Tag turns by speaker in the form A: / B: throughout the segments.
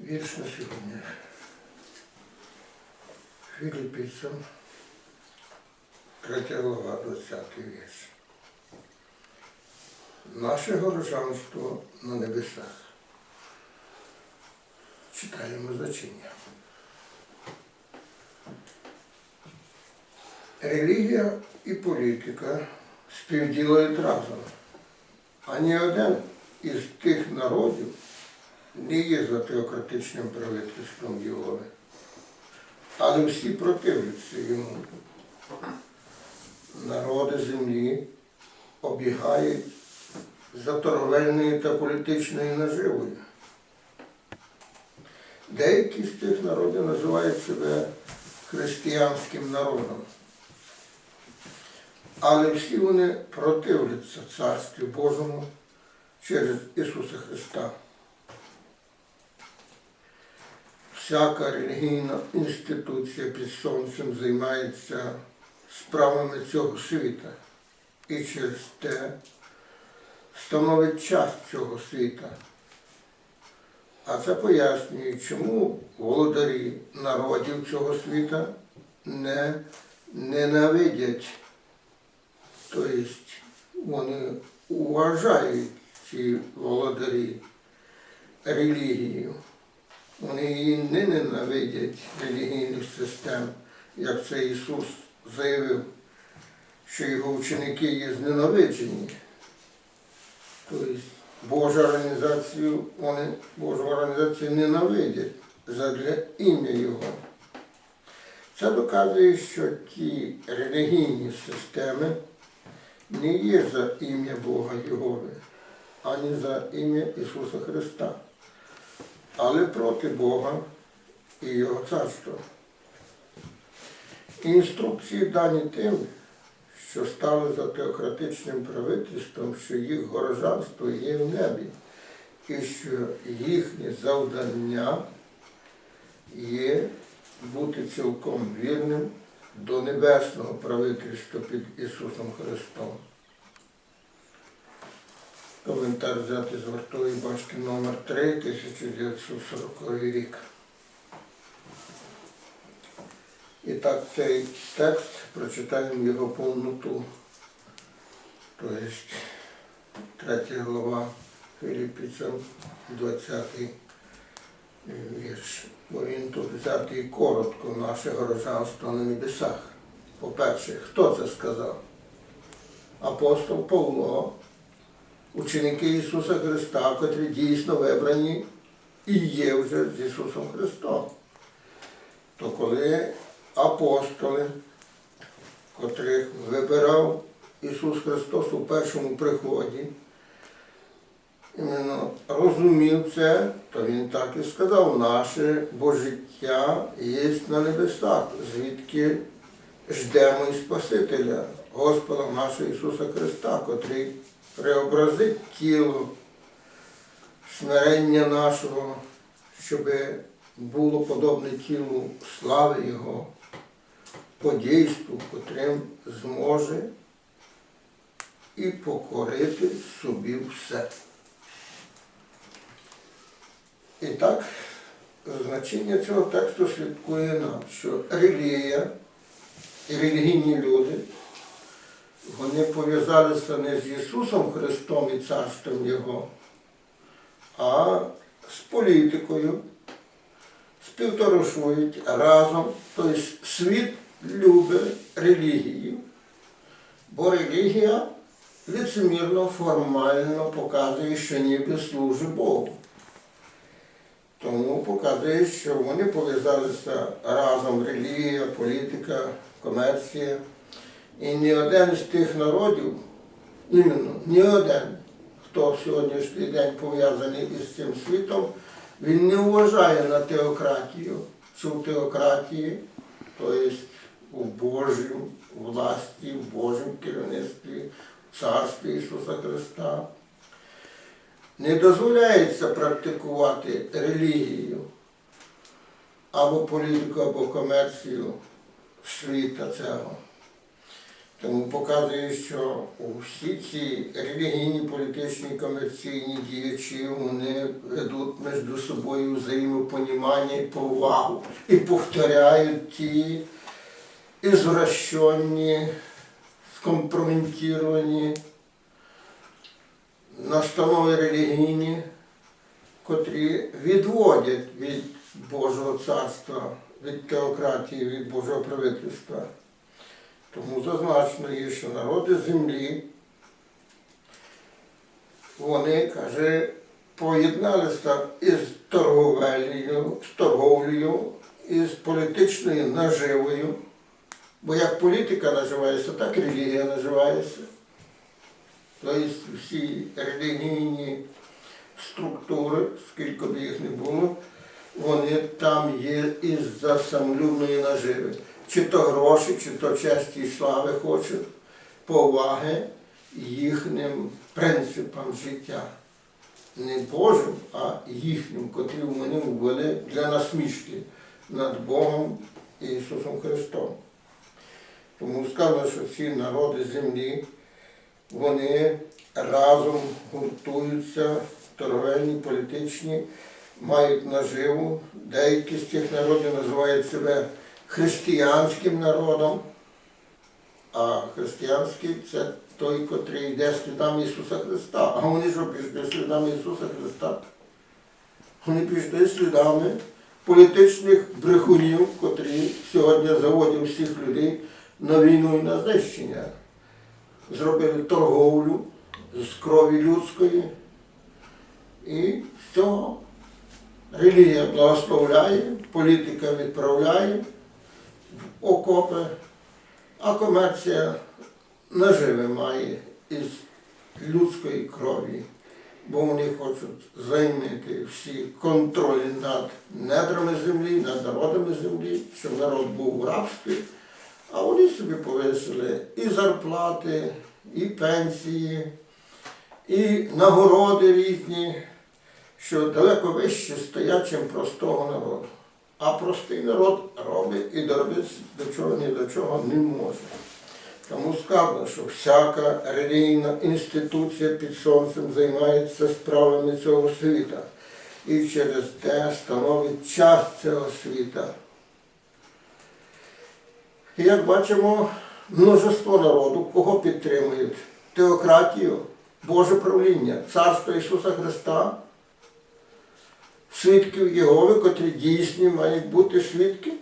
A: Вірш на сьогодні. Філіппійцям, 3 глава, 20 вірш. Наше горожанство на небесах. Читаємо значення. Релігія і політика співділають разом. А ні один із тих народів не є за теократичним правительством Єгови, але всі противляться йому. Народи землі обігають за торговельною та політичною наживою. Деякі з тих народів називають себе християнським народом. Але всі вони противляться Царстві Божому через Ісуса Христа. Всяка релігійна інституція під сонцем займається справами цього світа і через те становить часть цього світа. А це пояснює, чому володарі народів цього світа не ненавидять Тобто вони вважають ці володарі релігію. Вони її не ненавидять релігійних систем, як це Ісус заявив, що його ученики є зненавиджені. Тобто Божу організацію, вони Божу організацію ненавидять задля ім'я Його. Це доказує, що ті релігійні системи не є за ім'я Бога Єгови, ані за ім'я Ісуса Христа, але проти Бога і Його царства. Інструкції дані тим, що стали за теократичним правительством, що їх горожанство є в небі, і що їхнє завдання є бути цілком вірним до небесного правительства під Ісусом Христом. Коментар взятий з вартової башки номер 3 1940 рік. І так цей текст прочитаємо його повноту. Тобто 3 глава Філіппійцям 20 вірш. Бо він тут взятий коротко наше горожанство на небесах. По-перше, хто це сказав? Апостол Павло, ученики Ісуса Христа, котрі дійсно вибрані і є вже з Ісусом Христом. То коли апостоли, котрих вибирав Ісус Христос у першому приході, іменно розумів це, то він так і сказав, наше бо життя є на небесах, звідки ждемо і Спасителя, Господа нашого Ісуса Христа, котрий преобразить тіло смирення нашого, щоб було подобне тілу слави Його, по дійству, котрим зможе і покорити собі все. І так, значення цього тексту слідкує нам, що релігія релігійні люди, вони пов'язалися не з Ісусом Христом і Царством Його, а з політикою, співторушують разом, тобто світ любить релігію, бо релігія лицемірно, формально показує, що ніби служить Богу. Тому показує, що вони пов'язалися разом релігія, політика, комерція. І ні один з тих народів, іменно ні один, хто в сьогоднішній день пов'язаний із цим світом, він не вважає на теократію, чи в теократії, тобто у Божій власті, в Божому керівництві, в царстві Ісуса Христа не дозволяється практикувати релігію або політику, або комерцію світа цього. Тому показує, що всі ці релігійні, політичні, комерційні діячі вони ведуть між собою взаємопонімання і повагу і повторяють ті ізвращені, скомпрометовані настанови релігійні, котрі відводять від Божого царства, від теократії, від Божого правительства. Тому зазначено є, що народи землі, вони, каже, поєдналися із торговлею, з торговлею, із політичною наживою. Бо як політика наживається, так і релігія наживається. Тобто всі релігійні структури, скільки б їх не було, вони там є із-за самолюбної наживи. Чи то гроші, чи то честі і слави хочуть, поваги їхнім принципам життя. Не Божим, а їхнім, котрі вони ввели для насмішки над Богом і Ісусом Христом. Тому сказано, що ці народи землі, вони разом гуртуються, торговельні, політичні, мають наживу. Деякі з цих народів називають себе християнським народом, а християнський це той, котрий йде слідами Ісуса Христа. А вони що пішли слідами Ісуса Христа? Вони пішли слідами політичних брехунів, котрі сьогодні заводять всіх людей на війну і на знищення. Зробили торговлю з крові людської. І з цього релігія благословляє, політика відправляє окопи, а комерція наживи має із людської крові, бо вони хочуть займити всі контролі над недрами землі, над народами землі, щоб народ був в рабстві, а вони собі повисили і зарплати, і пенсії, і нагороди різні, що далеко вище стоять, чим простого народу. А простий народ робить і доробитися до чого ні до чого не може. Тому сказано, що всяка релігійна інституція під сонцем займається справами цього світа і через те становить час цього світа. І як бачимо, множество народу, кого підтримують? Теократію, Боже правління, Царство Ісуса Христа, свідків Єгови, котрі дійсні мають бути свідки?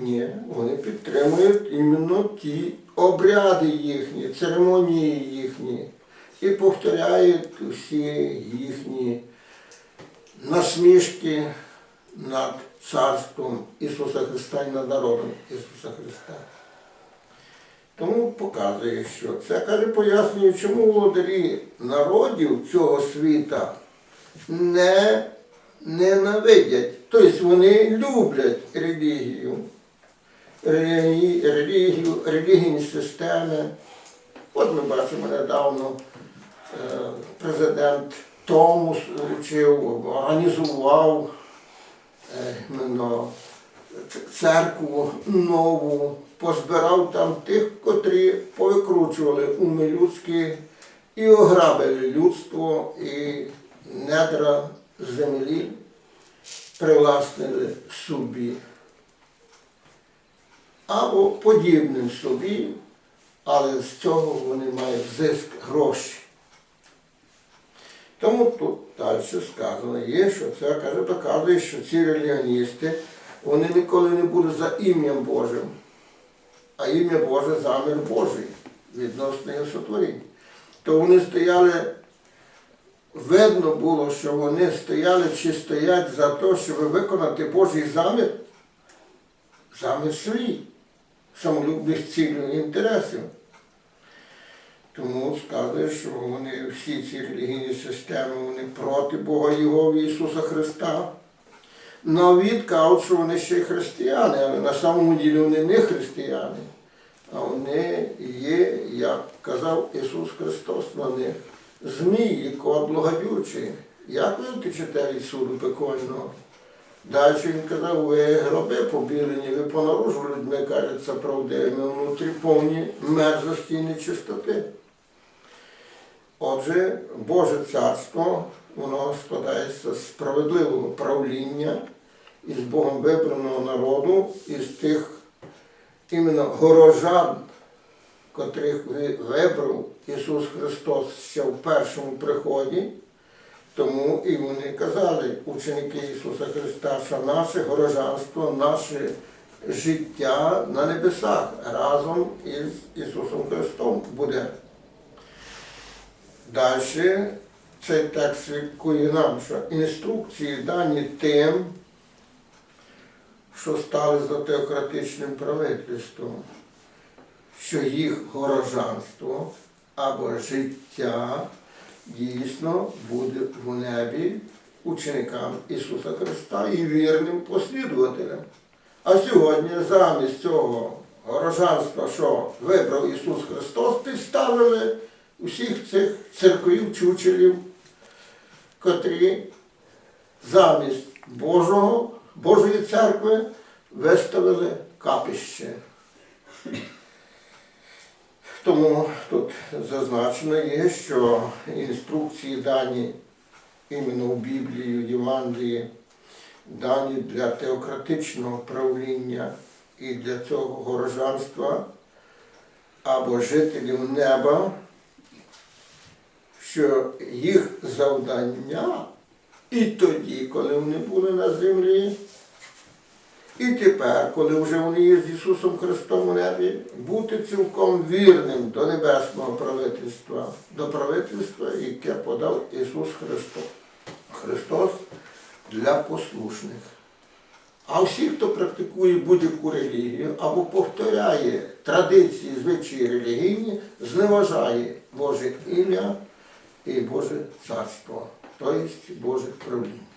A: Ні, вони підтримують іменно ті обряди їхні, церемонії їхні і повторяють всі їхні насмішки над царством Ісуса Христа і над народом Ісуса Христа. Тому показує, що це каже, пояснює, чому володарі народів цього світа не ненавидять. Тобто вони люблять релігію, релігію, релігійні системи. От ми бачимо недавно е, президент Томус вручив, організував е, церкву нову, позбирав там тих, котрі повикручували уми людські і ограбили людство і недра землі привласнили собі. Або подібним собі, але з цього вони мають зиск гроші. Тому тут далі сказано є, що це каже, доказує, що ці релігіоністи, вони ніколи не будуть за ім'ям Божим, а ім'я Боже замір Божий відносно його сотворіння. То вони стояли, видно було, що вони стояли чи стоять за те, щоб виконати Божий замір, замір свій, самолюбних цілей і інтересів. Тому сказує, що вони всі ці релігійні системи вони проти Бога Його Ісуса Христа. Навіть кажуть, що вони ще й християни, але на самому ділі вони не християни, а вони є, як казав Ісус Христос на них, змії, кот благодючі. Як ви втечете від суду пекольного? Далі він казав, ви гроби побілені, ви понаружу людьми кажеться правдивими, внутрі повні мерзості і нечистоти. Отже, Боже царство, воно складається з справедливого правління із Богом вибраного народу, із тих іменно горожан, котрих вибрав Ісус Христос ще в першому приході. Тому і вони казали, ученики Ісуса Христа, що наше горожанство, наше життя на небесах разом із Ісусом Христом буде. Далі цей текст свідкує нам, що інструкції дані тим, що стали за теократичним правительством, що їх горожанство або життя дійсно буде в небі ученикам Ісуса Христа і вірним послідувателям. А сьогодні замість цього горожанства, що вибрав Ісус Христос, підставили усіх цих церквів, чучелів, котрі замість Божого, Божої церкви виставили капище. Тому тут зазначено є, що інструкції дані іменно в Біблії, Євангелії, дані для теократичного правління і для цього горожанства або жителів неба, що їх завдання і тоді, коли вони були на землі, і тепер, коли вже вони є з Ісусом Христом у небі, бути цілком вірним до небесного правительства, до правительства, яке подав Ісус Христос. Христос для послушних. А всі, хто практикує будь-яку релігію або повторяє традиції, звичаї релігійні, зневажає Боже ім'я і Боже царство, тобто Боже правління.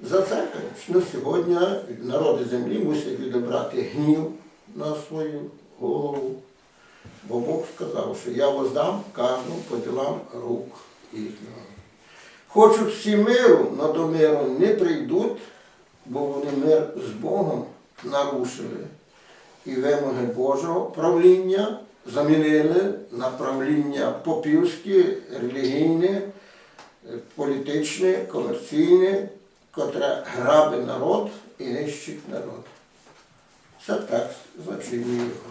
A: За це, звісно, сьогодні народи землі мусять відібрати гнів на свою голову. Бо Бог сказав, що я воздам кожному по ділам рук їхнього. Хочуть всі миру, но до миру не прийдуть, бо вони мир з Богом нарушили. І вимоги Божого правління замінили на правління попівське, релігійне, політичне, комерційне, котре грабить народ і нищить народ. Це так значення його.